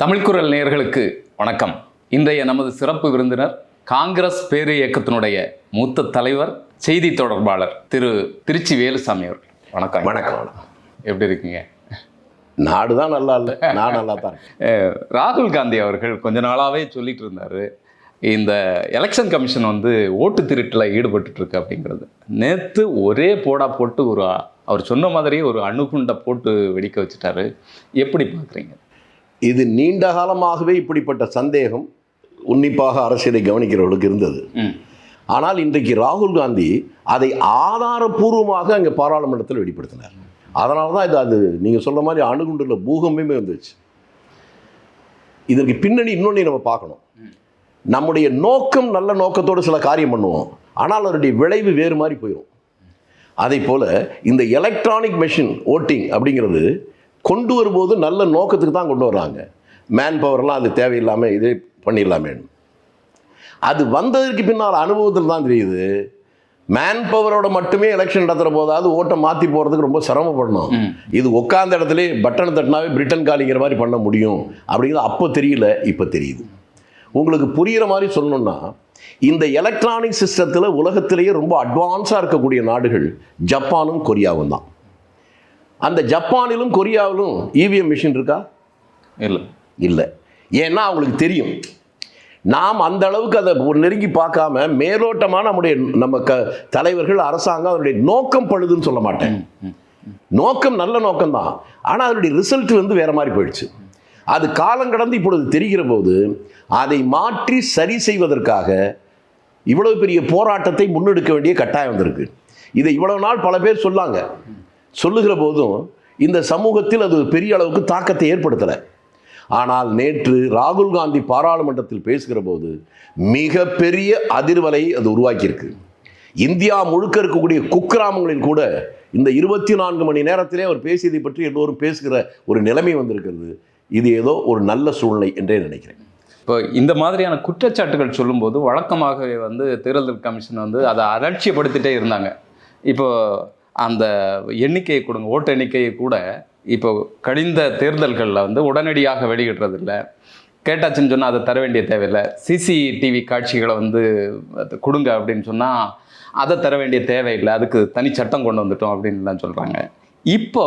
தமிழ்குரல் நேயர்களுக்கு வணக்கம். இன்றைய நமது சிறப்பு விருந்தினர் காங்கிரஸ் பேரு இயக்கத்தினுடைய மூத்த தலைவர் செய்தி தொடர்பாளர் திரு திருச்சி வேலுசாமி அவர்கள். வணக்கம். வணக்கம் எப்படி இருக்கீங்க? நாடு தான் நல்லா இல்லை. நான் நல்லா தான் ராகுல் காந்தி அவர்கள் கொஞ்ச நாளாவே சொல்லிட்டு இருந்தாரு. இந்த எலெக்ஷன் கமிஷன் வந்து ஓட்டு திருட்டில் ஈடுபட்டு இருக்கு அப்படிங்கிறது. நேற்று ஒரே போடா போட்டு ஒரு அவர் சொன்ன மாதிரியே ஒரு அணுகுண்டை போட்டு வெடிக்க வச்சுட்டாரு. எப்படி பார்க்குறீங்க இது நீண்ட காலமாகவே இப்படிப்பட்ட சந்தேகம் உன்னிப்பாக அரசியலை கவனிக்கிறவர்களுக்கு இருந்தது. ஆனால் இன்றைக்கு ராகுல் காந்தி அதை ஆதாரபூர்வமாக அங்கே பாராளுமன்றத்தில் வெளிப்படுத்தினார். அதனால தான் இது அது நீங்கள் சொல்ற மாதிரி அணுகுண்டுல பூகம்பமே வந்துச்சு இதற்கு பின்னணி இன்னொன்று நம்ம பார்க்கணும். நம்முடைய நோக்கம் நல்ல நோக்கத்தோடு சில காரியம் பண்ணுவோம். ஆனால் அதனுடைய விளைவு வேறு மாதிரி போயிடும் அதே போல் இந்த எலக்ட்ரானிக் மெஷின் ஓட்டிங் அப்படிங்கிறது கொண்டு வரும்போது நல்ல நோக்கத்துக்கு தான் கொண்டு வர்றாங்க. மேன் பவர்லாம் அது தேவையில்லாமல் இது பண்ணிடலாமே. அது வந்ததற்கு பின்னால் அனுபவத்தில் தான் தெரியுது. மேன் பவரோட மட்டுமே எலெக்ஷன் நடத்துகிற போதாவது ஓட்டை மாற்றி போகிறதுக்கு ரொம்ப சிரமப்படணும். இது உட்காந்த இடத்துல பட்டன் தட்டினாவே பிரிட்டன் காலிங்கிற மாதிரி பண்ண முடியும் அப்படிங்கிறது அப்போ தெரியல இப்போ தெரியுது. உங்களுக்கு புரிகிற மாதிரி சொல்லணும்னா இந்த எலக்ட்ரானிக் சிஸ்டத்தில் உலகத்திலேயே ரொம்ப அட்வான்ஸாக இருக்கக்கூடிய நாடுகள் ஜப்பானும் கொரியாவும் தான். அந்த ஜப்பானிலும் கொரியாவிலும் இவிஎம் மிஷின் இருக்கா? இல்லை. இல்லை. ஏன்னா அவங்களுக்கு தெரியும். நாம் அந்த அளவுக்கு அதை ஒரு நெருங்கி பார்க்காம மேலோட்டமான நம்முடைய நம்ம க தலைவர்கள் அரசாங்கம் அதனுடைய நோக்கம் பழுதுன்னு சொல்ல மாட்டேன். நோக்கம் நல்ல நோக்கம் தான். ஆனால் அதனுடைய ரிசல்ட் வந்து வேற மாதிரி போயிடுச்சு. அது காலம் கடந்து இப்பொழுது தெரிகிற போது அதை மாற்றி சரி செய்வதற்காக இவ்வளவு பெரிய போராட்டத்தை முன்னெடுக்க வேண்டிய கட்டாயம் வந்திருக்கு. இதை இவ்வளவு நாள் பல பேர் சொல்லாங்க. சொல்லுகிற போதும் இந்த சமூகத்தில் அது பெரிய அளவுக்கு தாக்கத்தை ஏற்படுத்தலை. ஆனால் நேற்று ராகுல் காந்தி பாராளுமன்றத்தில் பேசுகிற போது மிகப்பெரிய அதிர்வலை அது உருவாக்கியிருக்கு. இந்தியா முழுக்க இருக்கக்கூடிய குக்கிராமங்களில் கூட இந்த இருபத்தி நான்கு மணி நேரத்திலே அவர் பேசியதை பற்றி எல்லோரும் பேசுகிற ஒரு நிலைமை வந்திருக்கிறது. இது ஏதோ ஒரு நல்ல சூழ்நிலை என்றே நினைக்கிறேன். இப்போ இந்த மாதிரியான குற்றச்சாட்டுகள் சொல்லும்போது வழக்கமாகவே வந்து தேர்தல் கமிஷன் வந்து அதை அலட்சியப்படுத்திட்டே இருந்தாங்க. இப்போ அந்த எண்ணிக்கையை கொடுங்க ஓட்டு எண்ணிக்கையை கூட இப்போ கழிந்த தேர்தல்களில் வந்து உடனடியாக வெளியிடுறதில்ல. கேட்டாச்சுன்னு சொன்னால் அதை தர வேண்டிய தேவையில்லை. சிசிடிவி காட்சிகளை வந்து அது கொடுங்க அப்படின்னு சொன்னால் அதை தர வேண்டிய தேவையில்லை. அதுக்கு தனி சட்டம் கொண்டு வந்துட்டோம் அப்படின்லாம் சொல்கிறாங்க இப்போ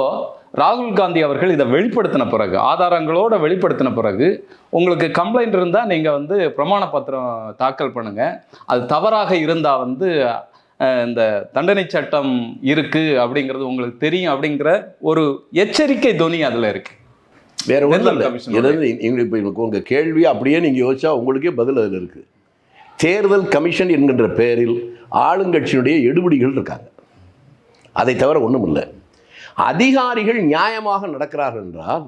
ராகுல் காந்தி அவர்கள் இதை வெளிப்படுத்தின பிறகு ஆதாரங்களோட வெளிப்படுத்தின பிறகு உங்களுக்கு கம்ப்ளைண்ட் இருந்தால் நீங்கள் வந்து பிரமாண பத்திரம் தாக்கல் பண்ணுங்கள் அது தவறாக இருந்தால் வந்து இந்த தண்டனை சட்டம் இருக்கு அப்படிங்கிறது உங்களுக்கு தெரியும் அப்படிங்கிற ஒரு எச்சரிக்கை துணி அதில் இருக்கு. வேற ஒன்றும் இல்லை. எங்களுக்கு இப்போ உங்கள் கேள்வி அப்படியே நீங்கள் யோசிச்சா உங்களுக்கே பதில் அதில் இருக்குது தேர்தல் கமிஷன் என்கின்ற பெயரில் ஆளுங்கட்சியினுடைய எடுபிடிகள் இருக்காங்க. அதை தவிர ஒன்றும் இல்லை. அதிகாரிகள் நியாயமாக நடக்கிறார்கள் என்றால்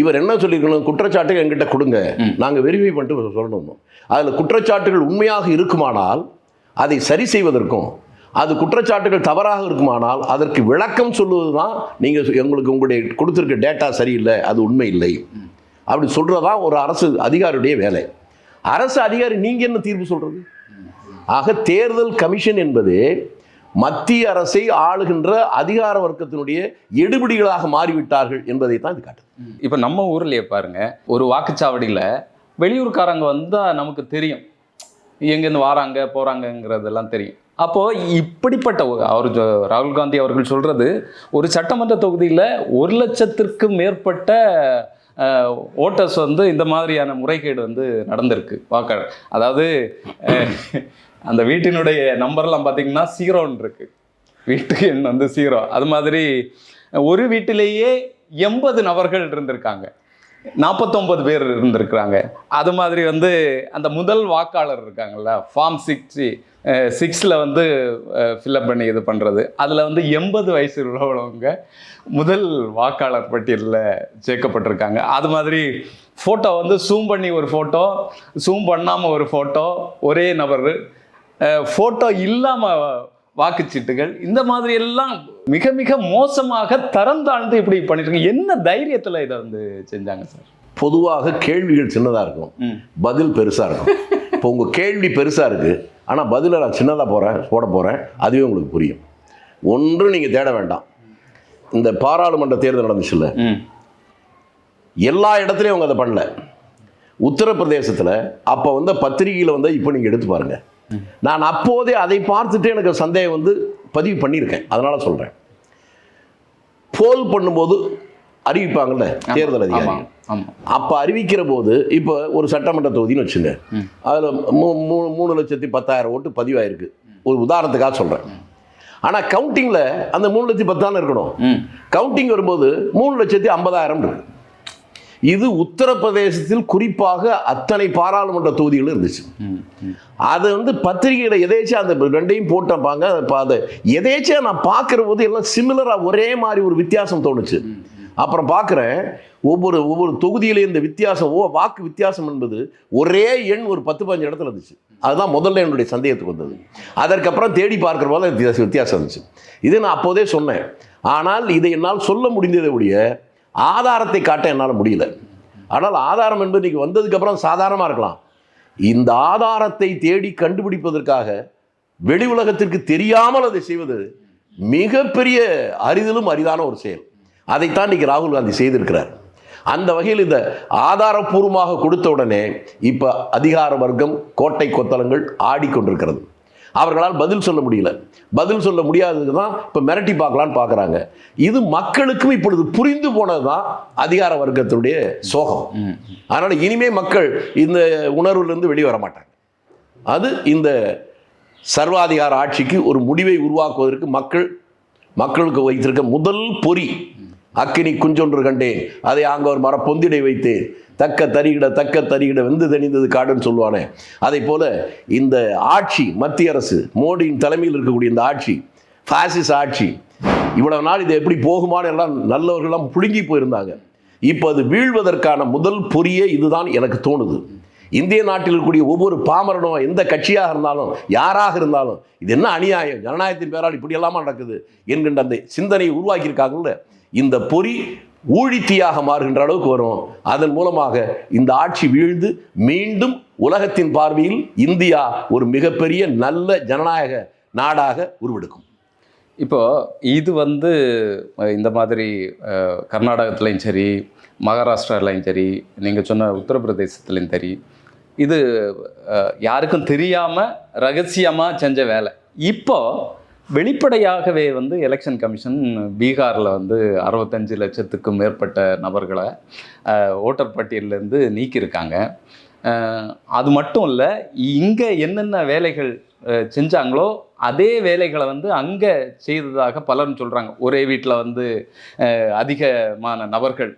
இவர் என்ன சொல்லியிருக்கணும்? குற்றச்சாட்டுகள் எங்கிட்ட கொடுங்க. நாங்கள் வெரிஃபை பண்ணிட்டு சொல்லணும் அதில் குற்றச்சாட்டுகள் உண்மையாக இருக்குமானால் அதை சரி செய்வதற்கும் அது குற்றச்சாட்டுகள் தவறாக இருக்குமானால் அதற்கு விளக்கம் சொல்லுவது தான் நீங்கள் எங்களுக்கு உங்களுடைய கொடுத்துருக்க டேட்டா சரியில்லை அது உண்மை இல்லை. அப்படி சொல்கிறது தான் ஒரு அரசு அதிகாரியுடைய வேலை. அரசு அதிகாரி நீங்கள் என்ன தீர்ப்பு சொல்கிறது ஆக தேர்தல் கமிஷன் என்பது மத்திய அரசை ஆளுகின்ற அதிகார வர்க்கத்தினுடைய எடுபிடிகளாக மாறிவிட்டார்கள் என்பதை தான் இது காட்டுது. இப்போ நம்ம ஊர்லேயே பாருங்க ஒரு வாக்குச்சாவடியில் வெளியூர்காரங்க வந்தால் நமக்கு தெரியும். எங்கேருந்து வராங்க போகிறாங்கங்கிறதெல்லாம் தெரியும். அப்போது இப்படிப்பட்ட அவர் ராகுல் காந்தி அவர்கள் சொல்கிறது ஒரு சட்டமன்ற தொகுதியில் ஒரு லட்சத்திற்கும் மேற்பட்ட ஓட்டர்ஸ் வந்து இந்த மாதிரியான முறைகேடு வந்து நடந்திருக்கு. வாக்காளர். அதாவது அந்த வீட்டினுடைய நம்பர்லாம் பார்த்தீங்கன்னா சீரோன்னு இருக்கு. வீட்டுக்கு எண் வந்து சீரோ அது மாதிரி ஒரு வீட்டிலேயே எண்பது நபர்கள் இருந்திருக்காங்க. நாற்பத்தொம்பது பேர் இருந்திருக்கிறாங்க. அது மாதிரி வந்து அந்த முதல் வாக்காளர் இருக்காங்கல்ல ஃபார்ம் சிக்ஸ்டி சிக்ஸில் வந்து ஃபில்அப் பண்ணி இது பண்ணுறது அதில் வந்து எண்பது வயசு உள்ளவங்க முதல் வாக்காளர் பட்டியலில் சேர்க்கப்பட்டிருக்காங்க. அது மாதிரி ஃபோட்டோ வந்து ஜூம் பண்ணி ஒரு ஃபோட்டோ ஜூம் பண்ணாமல் ஒரு ஃபோட்டோ ஒரே நபர். ஃபோட்டோ இல்லாமல் வாக்குச்சீட்டுகள் இந்த மாதிரி எல்லாம் மிக மிக மோசமாக தரம் தாழ்ந்து இப்படி பண்ணிட்டு இருக்காங்க என்ன தைரியத்தில் இதை வந்து செஞ்சாங்க சார்? பொதுவாக கேள்விகள் சின்னதாக இருக்கும். பதில் பெருசாக இருக்கும். இப்போ உங்கள் கேள்வி பெருசாக இருக்குது ஆனால் பதிலை நான் சின்னதாக போகிறேன் போட போகிறேன் அதுவே உங்களுக்கு புரியும். ஒன்றும் நீங்கள் தேட வேண்டாம். இந்த பாராளுமன்ற தேர்தல் நடந்துச்சுல்ல? ம். எல்லா இடத்துலையும் அவங்க அதை பண்ணல. உத்தரப்பிரதேசத்தில் அப்போ வந்த பத்திரிகையில் வந்து இப்போ நீங்கள் எடுத்து பாருங்க. நான் அப்போதே அதை பார்த்துட்டு எனக்கு சந்தேகம் வந்து பதிவு பண்ணியிருக்கேன். அதனால சொல்கிறேன் போல் பண்ணும்போது அறிவிப்பாங்கல்ல தேர்தல் அதிகாரி அப்போ அறிவிக்கிற போது இப்போ ஒரு சட்டமன்ற தொகுதின்னு வச்சுங்க. அதில் மூணு மூணு லட்சத்தி பத்தாயிரம் ஓட்டு பதிவாயிருக்கு. ஒரு உதாரணத்துக்காக சொல்கிறேன் ஆனால் கவுண்டிங்கில் அந்த மூணு லட்சத்தி பத்தாயிரம் இருக்கணும். கவுண்டிங் வரும்போது மூணு லட்சத்தி ஐம்பதாயிரம் இருக்கு. இது உத்தரப்பிரதேசத்தில் குறிப்பாக அத்தனை பாராளுமன்ற தொகுதிகளும் இருந்துச்சு. அது வந்து பத்திரிகையில் எதேச்சும் அந்த ரெண்டையும் போட்டப்பாங்க அதை எதேச்சும் நான் பார்க்குற போது எல்லாம் சிமிலராக ஒரே மாதிரி ஒரு வித்தியாசம் தோணுச்சு. அப்புறம் பார்க்குறேன் ஒவ்வொரு ஒவ்வொரு தொகுதியிலையும் இந்த வித்தியாசம் ஓ வாக்கு வித்தியாசம் என்பது ஒரே எண் ஒரு பத்து பதினஞ்சு இடத்துல இருந்துச்சு. அதுதான் முதல்ல என்னுடைய சந்தேகத்துக்கு வந்தது. அதற்கப்புறம் தேடி பார்க்குற போது வித்தியாசம் வித்தியாசம் இருந்துச்சு. இது நான் அப்போதே சொன்னேன். ஆனால் இதை என்னால் சொல்ல முடிந்ததை ஒழிய ஆதாரத்தை காட்ட என்னால் முடியல. ஆனால் ஆதாரம் என்பது இன்றைக்கி வந்ததுக்கப்புறம் சாதாரணமாக இருக்கலாம். இந்த ஆதாரத்தை தேடி கண்டுபிடிப்பதற்காக வெளி உலகத்திற்கு தெரியாமல் அதை செய்வது மிகப்பெரிய அரிதிலும் அரிதான ஒரு செயல். அதைத்தான் இன்னைக்கு ராகுல் காந்தி செய்திருக்கிறார். அந்த வகையில் இந்த ஆதாரப்பூர்வமாக கொடுத்த உடனே இப்போ அதிகார வர்க்கம் கோட்டை கொத்தளங்கள் ஆடிக்கொண்டிருக்கிறது. அவர்களால் பதில் சொல்ல முடியல. பதில் சொல்ல முடியாதது தான் இப்போ மிரட்டி பார்க்கலான்னு பார்க்குறாங்க. இது மக்களுக்கும் இப்பொழுது புரிந்து போனது தான் அதிகார வர்க்கத்துடைய சோகம். அதனால் இனிமே மக்கள் இந்த உணர்வுலேருந்து வெளியே வர மாட்டாங்க. அது இந்த சர்வாதிகார ஆட்சிக்கு ஒரு முடிவை உருவாக்குவதற்கு மக்கள் மக்களுக்கு வைத்திருக்க முதல் பொறி. அக்கினி குஞ்சொன்று கண்டேன். அதை அங்கே ஒரு மர பொந்திடை வைத்தேன். தக்க தரிகிட தக்க தரிகிட வெந்து தெளிந்தது காடுன்னு சொல்லுவானே அதே போல இந்த ஆட்சி மத்திய அரசு மோடியின் தலைமையில் இருக்கக்கூடிய இந்த ஆட்சி ஃபாசிஸ் ஆட்சி இவ்வளவு நாள் இது எப்படி போகுமான்னு எல்லாம் நல்லவர்கள்லாம் புழுங்கி போயிருந்தாங்க. இப்போ அது வீழ்வதற்கான முதல் பொறியே இதுதான் எனக்கு தோணுது. இந்திய நாட்டில் இருக்கக்கூடிய ஒவ்வொரு பாமரனும் எந்த கட்சியாக இருந்தாலும் யாராக இருந்தாலும் இது என்ன அநியாயம்? ஜனநாயகத்தின் பேரால் இப்படி எல்லாமா நடக்குது? என்கின்ற அந்த சிந்தனையை உருவாக்கியிருக்காங்கல்ல. இந்த பொறி ஊழித்தியாக மாறுகின்ற அளவுக்கு வரும். அதன் மூலமாக இந்த ஆட்சி வீழ்ந்து மீண்டும் உலகத்தின் பார்வையில் இந்தியா ஒரு மிகப்பெரிய நல்ல ஜனநாயக நாடாக உருவெடுக்கும். இப்போ இது வந்து இந்த மாதிரி கர்நாடகத்துலையும் சரி மகாராஷ்டிராலையும் சரி நீங்கள் சொன்ன உத்தரப்பிரதேசத்துலையும் சரி இது யாருக்கும் தெரியாமல் ரகசியமாக செஞ்ச வேலை. இப்போ வெளிப்படையாகவே வந்து எலெக்ஷன் கமிஷன் பீகாரில் வந்து அறுபத்தஞ்சு லட்சத்துக்கும் மேற்பட்ட நபர்களை ஓட்டர் பட்டியலேருந்து நீக்கியிருக்காங்க. அது மட்டும் இல்லை இங்கே என்னென்ன வேலைகள் செஞ்சாங்களோ அதே வேலைகளை வந்து அங்கே செய்ததாக பலரும் சொல்கிறாங்க ஒரே வீட்டில் வந்து அதிகமான நபர்கள்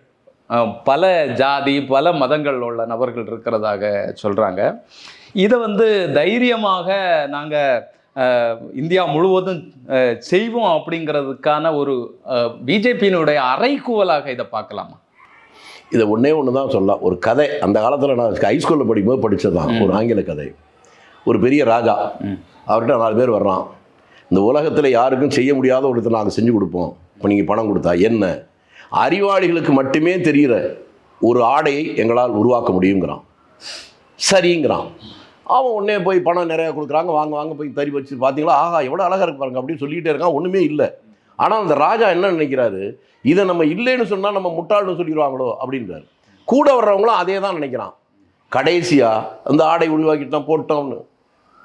பல ஜாதி பல மதங்கள் உள்ள நபர்கள் இருக்கிறதாக சொல்கிறாங்க இதை வந்து தைரியமாக நாங்கள் இந்தியா முழுவதும் செய்வோம் அப்படிங்கிறதுக்கான ஒரு பிஜேபியினுடைய அறைகூவலாக இதை பார்க்கலாமா? இதை ஒண்ணே ஒன்று தான் சொல்லலாம். ஒரு கதை. அந்த காலத்தில் நான் ஹைஸ்கூலில் படிக்கும்போது படித்ததான் ஒரு ஆங்கில கதை. ஒரு பெரிய ராஜா. அவர்கிட்ட நாலு பேர் வர்றான். இந்த உலகத்தில் யாருக்கும் செய்ய முடியாத ஒருத்தர் நாங்கள் செஞ்சு கொடுப்போம். இப்போ நீங்கள் பணம் கொடுத்தா என்ன? அறிவாளிகளுக்கு மட்டுமே தெரிகிற ஒரு ஆடையை எங்களால் உருவாக்க முடியுங்கிறான். சரிங்கிறான். அவன் உடனே போய் பணம் நிறையா கொடுக்குறாங்க. வாங்க வாங்க போய் தறி வச்சு பார்த்தீங்களா? ஆஹா எவ்வளோ அழகாக இருக்கு பாருங்க. அப்படின்னு சொல்லிகிட்டே இருக்கான் ஒன்றுமே இல்லை. ஆனால் அந்த ராஜா என்ன நினைக்கிறாரு? இதை நம்ம இல்லைன்னு சொன்னால் நம்ம முட்டாள்னு சொல்லிடுவாங்களோ? அப்படின்றாரு. கூட வர்றவங்களும் அதே தான் நினைக்கிறான். கடைசியாக அந்த ஆடை உருவாக்கிட்டோம் போட்டோம்னு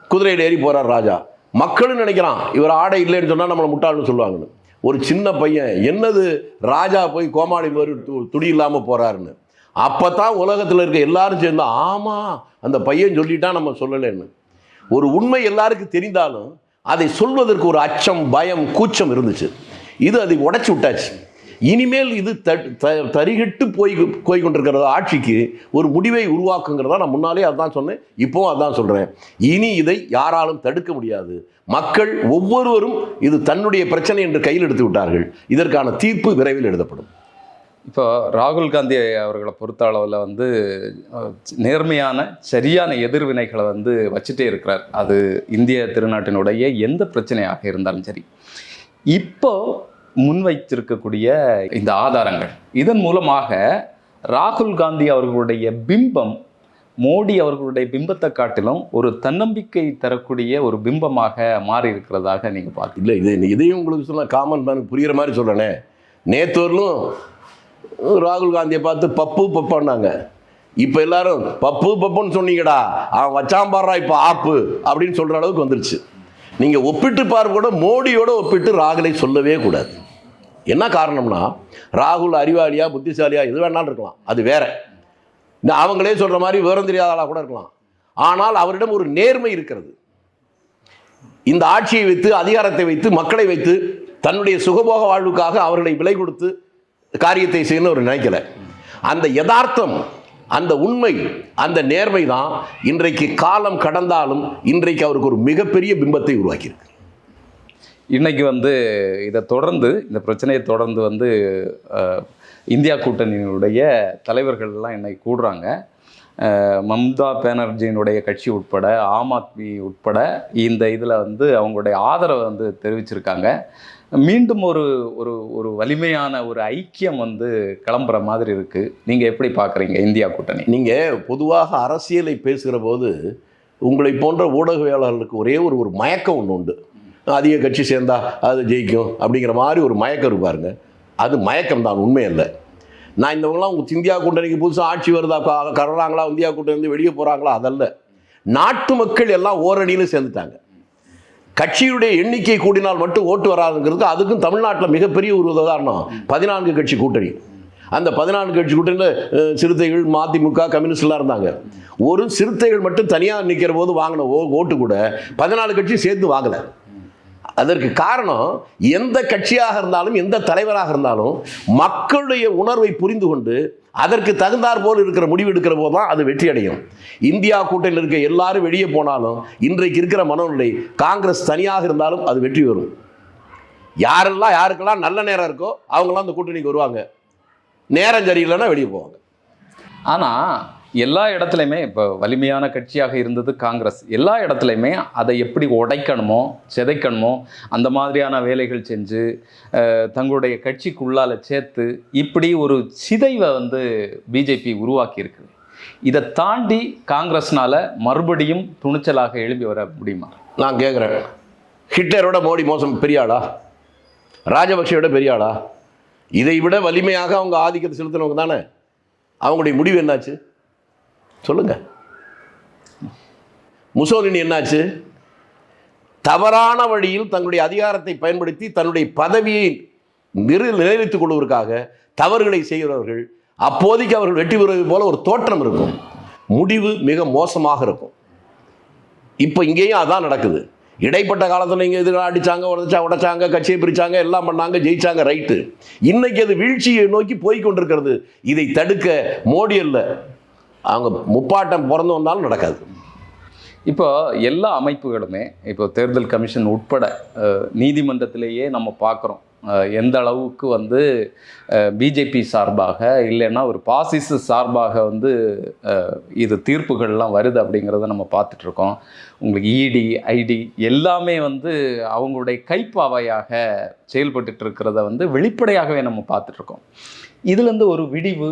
குதிரையில் ஏறி போகிறார் ராஜா. மக்களும் நினைக்கிறான் இவர் ஆடை இல்லைன்னு சொன்னால் நம்மளை முட்டாள்னு சொல்லுவாங்கன்னு. ஒரு சின்ன பையன் என்னது? ராஜா போய் கோமாளி மாதிரி து- துடி இல்லாமல் போகிறாருன்னு அப்போ தான் உலகத்தில் இருக்க எல்லாரும் சேர்ந்து ஆமாம் அந்த பையன் சொல்லிட்டான் நம்ம சொல்லலைன்னு. ஒரு உண்மை எல்லாருக்கும் தெரிந்தாலும் அதை சொல்வதற்கு ஒரு அச்சம் பயம் கூச்சம் இருந்துச்சு. இது அதை உடச்சி விட்டாச்சு. இனிமேல் இது த- த- போய் போய் கொண்டிருக்கிறத ஆட்சிக்கு ஒரு முடிவை உருவாக்குங்கிறதா நான் முன்னாலே அதான் சொன்னேன் இப்போவும் அதான் சொல்கிறேன் இனி இதை யாராலும் தடுக்க முடியாது. மக்கள் ஒவ்வொருவரும் இது தன்னுடைய பிரச்சனை என்று கையில் எடுத்து விட்டார்கள். இதற்கான தீர்ப்பு விரைவில் எழுதப்படும். இப்போ ராகுல் காந்தி அவர்களை பொறுத்த அளவில் வந்து நேர்மையான சரியான எதிர்வினைகளை வந்து வச்சுட்டே இருக்கிறார். அது இந்திய திருநாட்டினுடைய எந்த பிரச்சனையாக இருந்தாலும் சரி. இப்போ முன்வைத்திருக்கக்கூடிய இந்த ஆதாரங்கள் இதன் மூலமாக ராகுல் காந்தி அவர்களுடைய பிம்பம் மோடி அவர்களுடைய பிம்பத்தை காட்டிலும் ஒரு தன்னம்பிக்கை தரக்கூடிய ஒரு பிம்பமாக மாறி இருக்கிறதாக நீங்கள் பார்க்க இல்லை இது இதையும் உங்களுக்கு சொல்ல காமன் மேனுக்கு புரிகிற மாதிரி சொல்கிறேனே நேத்தோர்லும் ராகுல் காந்தியை பார்த்து பப்பு பப்பான்னாங்க. இப்போ எல்லாரும் பப்பு பப்புன்னு சொன்னீங்கடா அவன் வச்சான் பாடுறா இப்போ ஆப்பு அப்படின்னு சொல்கிற அளவுக்கு வந்துருச்சு. நீங்கள் ஒப்பிட்டு பார் கூட மோடியோட ஒப்பிட்டு ராகுலை சொல்லவே கூடாது. என்ன காரணம்னா ராகுல் அறிவாளியா புத்திசாலியா எது வேணாலும் இருக்கலாம். அது வேற. இந்த அவங்களே சொல்கிற மாதிரி விவரம் தெரியாத ஆளாக கூட இருக்கலாம். ஆனால் அவரிடம் ஒரு நேர்மை இருக்கிறது. இந்த ஆட்சியை வைத்து அதிகாரத்தை வைத்து மக்களை வைத்து தன்னுடைய சுகபோக வாழ்வுக்காக அவர்களை விலை கொடுத்து காரியத்தை செய்யணும்னு அவர் நினைக்கல. அந்த யதார்த்தம் அந்த உண்மை அந்த நேர்மை தான் இன்றைக்கு காலம் கடந்தாலும் இன்றைக்கு அவருக்கு ஒரு மிகப்பெரிய பிம்பத்தை உருவாக்கியிருக்கு. இன்றைக்கி வந்து இதை தொடர்ந்து இந்த பிரச்சனையை தொடர்ந்து வந்து இந்தியா கூட்டணியினுடைய தலைவர்கள்லாம் இன்னைக்கு கூடுறாங்க. மம்தா பானர்ஜியினுடைய கட்சி உட்பட ஆம் ஆத்மி உட்பட இந்த இதில் வந்து அவங்களுடைய ஆதரவை வந்து தெரிவிச்சிருக்காங்க. மீண்டும் ஒரு ஒரு ஒரு வலிமையான ஒரு ஐக்கியம் வந்து கிளம்புற மாதிரி இருக்குது நீங்கள் எப்படி பார்க்குறீங்க இந்தியா கூட்டணி? நீங்கள் பொதுவாக அரசியலை பேசுகிற போது உங்களை போன்ற ஊடகவியலாளர்களுக்கு ஒரே ஒரு ஒரு மயக்கம் ஒன்று உண்டு. அதிக கட்சி சேர்ந்தா அது ஜெயிக்கும் அப்படிங்கிற மாதிரி ஒரு மயக்கம் இருப்பாருங்க அது மயக்கம் தான் உண்மை அல்ல நான் இந்தவங்களாம் உங்கள் இந்தியா கூட்டணிக்கு புதுசாக ஆட்சி வருதா க- கர்றாங்களா இந்தியா கூட்டணி வந்து வெளியே போகிறாங்களா அதல்ல. நாட்டு மக்கள் எல்லாம் ஓரணியில் சேர்ந்துட்டாங்க. கட்சியுடைய எண்ணிக்கை கூடினால் மட்டும் ஓட்டு வராதுங்கிறது அதுக்கும் தமிழ்நாட்டில் மிகப்பெரிய ஒரு உதாரணம். பதினான்கு கட்சி கூட்டணி. அந்த பதினான்கு கட்சி கூட்டணியில் சிறுத்தைகள் மதிமுக கம்யூனிஸ்ட்லாம் இருந்தாங்க. ஒரு சிறுத்தைகள் மட்டும் தனியாக நிற்கிற போது வாங்கின ஓ ஓட்டு கூட பதினாலு கட்சி சேர்த்து வாங்கலை. அதற்கு காரணம் எந்த கட்சியாக இருந்தாலும் எந்த தலைவராக இருந்தாலும் மக்களுடைய உணர்வை புரிந்து கொண்டு அதற்கு தகுந்தாற் போல் இருக்கிற முடிவு எடுக்கிற போது தான் அது வெற்றி அடையும். இந்தியா கூட்டணியில் இருக்க எல்லாரும் வெளியே போனாலும் இன்றைக்கு இருக்கிற மனநிலை காங்கிரஸ் தனியாக இருந்தாலும் அது வெற்றி வரும் யாரெல்லாம் யாருக்கெல்லாம் நல்ல நேரம் இருக்கோ அவங்களாம் அந்த கூட்டணிக்கு வருவாங்க. நேரம் சரியில்லைன்னா வெளியே போவாங்க. ஆனால் எல்லா இடத்துலையுமே இப்போ வலிமையான கட்சியாக இருந்தது காங்கிரஸ். எல்லா இடத்துலையுமே அதை எப்படி உடைக்கணுமோ சிதைக்கணுமோ அந்த மாதிரியான வேலைகள் செஞ்சு தங்களுடைய கட்சிக்குள்ளால சேர்த்து இப்படி ஒரு சிதைவை வந்து பிஜேபி உருவாக்கியிருக்குது இதை தாண்டி காங்கிரஸ்னால மறுபடியும் துணிச்சலாக எழுப்பி வர முடியுமா? நான் கேட்குறேன் ஹிட்லரோட மோடி மோசம் பெரிய ஆளா? ராஜபக்சேயோட பெரிய ஆளா? இதை விட வலிமையாக அவங்க ஆதிக்கத்தை செலுத்தினவங்க தானே? அவங்களுடைய முடிவு என்னாச்சு? சொல்லுங்கள் முசோலினி என்னாச்சு? தவறான வழியில் தங்களுடைய அதிகாரத்தை பயன்படுத்தி தன்னுடைய பதவியை நிறு நிலைநிறுத்திக் கொள்வதற்காக தவறுகளை செய்கிறவர்கள் அப்போதைக்கு அவர்கள் வெற்றி பெறுவது போல ஒரு தோற்றம் இருக்கும். முடிவு மிக மோசமாக இருக்கும். இப்போ இங்கேயும் அதான் நடக்குது. இடைப்பட்ட காலத்தில் இங்கே எதிராக அடிச்சாங்க உடச்சா உடைச்சாங்க கட்சியை பிரிச்சாங்க எல்லாம் பண்ணாங்க ஜெயிச்சாங்க ரைட்டு. இன்னைக்கு அது வீழ்ச்சியை நோக்கி போய் கொண்டிருக்கிறது. இதை தடுக்க மோடி அல்ல. அவங்க முப்பாட்டம் பிறந்து வந்தாலும் நடக்காது. இப்போ எல்லா அமைப்புகளுமே இப்போ தேர்தல் கமிஷன் உட்பட நீதிமன்றத்திலேயே நம்ம பார்க்குறோம். எந்த அளவுக்கு வந்து பிஜேபி சார்பாக இல்லைன்னா ஒரு பாசிச சார்பாக வந்து இது தீர்ப்புகள்லாம் வருது அப்படிங்கிறத நம்ம பார்த்துட்ருக்கோம். உங்களுக்கு இடி ஐடி எல்லாமே வந்து அவங்களுடைய கைப்பாவையாக செயல்பட்டுட்டு இருக்கிறத வந்து வெளிப்படையாகவே நம்ம பார்த்துட்ருக்கோம். இதுலேருந்து ஒரு விடிவு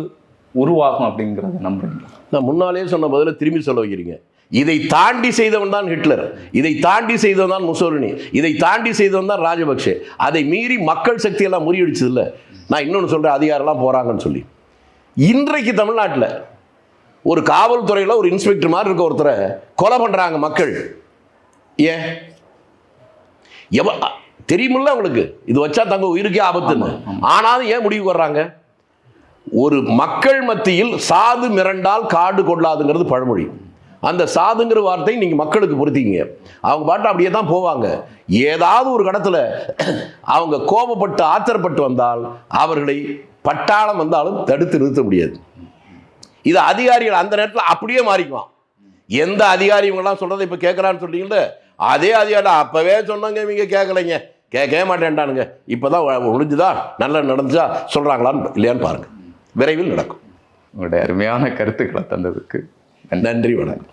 உருவாகும் அப்படிங்கிறத நம்புறீங்களா நான் முன்னாலே சொன்ன பதில திரும்பி சொல்ல வைக்கிறீங்க. இதை தாண்டி செய்தவன் தான் ஹிட்லர். இதை தாண்டி செய்தவன் தான் முசோலினி. இதை தாண்டி செய்தவன் தான் ராஜபக்சே அதை மீறி மக்கள் சக்தியெல்லாம் முறியடிச்சது இல்லை நான் இன்னொன்று சொல்கிறேன் அதிகாரம்லாம் போகிறாங்கன்னு சொல்லி. இன்றைக்கு தமிழ்நாட்டில் ஒரு காவல்துறையில் ஒரு இன்ஸ்பெக்டர் மாதிரி இருக்க ஒருத்தரை கொலை பண்ணுறாங்க மக்கள். ஏன்? எவ தெரியுமில்ல அவங்களுக்கு. இது வச்சா தங்க உயிருக்கே ஆபத்துன்னு. ஆனாலும் ஏன் முடிவுக்கு வர்றாங்க? ஒரு மக்கள் மத்தியில் சாது மிரண்டால் காடு கொள்ளாதுங்கிறது பழமொழி. அந்த சாதுங்கிற வார்த்தை நீங்கள் மக்களுக்கு பொருத்திங்க அவங்க பாட்டு அப்படியே தான் போவாங்க. ஏதாவது ஒரு கடத்தில் அவங்க கோபப்பட்டு ஆத்திரப்பட்டு வந்தால் அவர்களை பட்டாளம் வந்தாலும் தடுத்து நிறுத்த முடியாது. இது அதிகாரிகள் அந்த நேரத்தில் அப்படியே மாறிக்குவான். எந்த அதிகாரி இவங்கெல்லாம் சொல்கிறத இப்போ கேட்குறான்னு சொல்கிறீங்களே அதே அதிகாரி அப்போவே சொன்னாங்க இவங்க கேட்கலைங்க கேட்கவே மாட்டேன்டானுங்க இப்போ தான் முடிஞ்சுதா நல்லா நடந்துச்சா? சொல்கிறாங்களான்னு இல்லையான்னு பாருங்கள் விரைவில் நடக்கும். உங்களுடைய அருமையான கருத்துக்களை தந்ததுக்கு நன்றி வணக்கம்.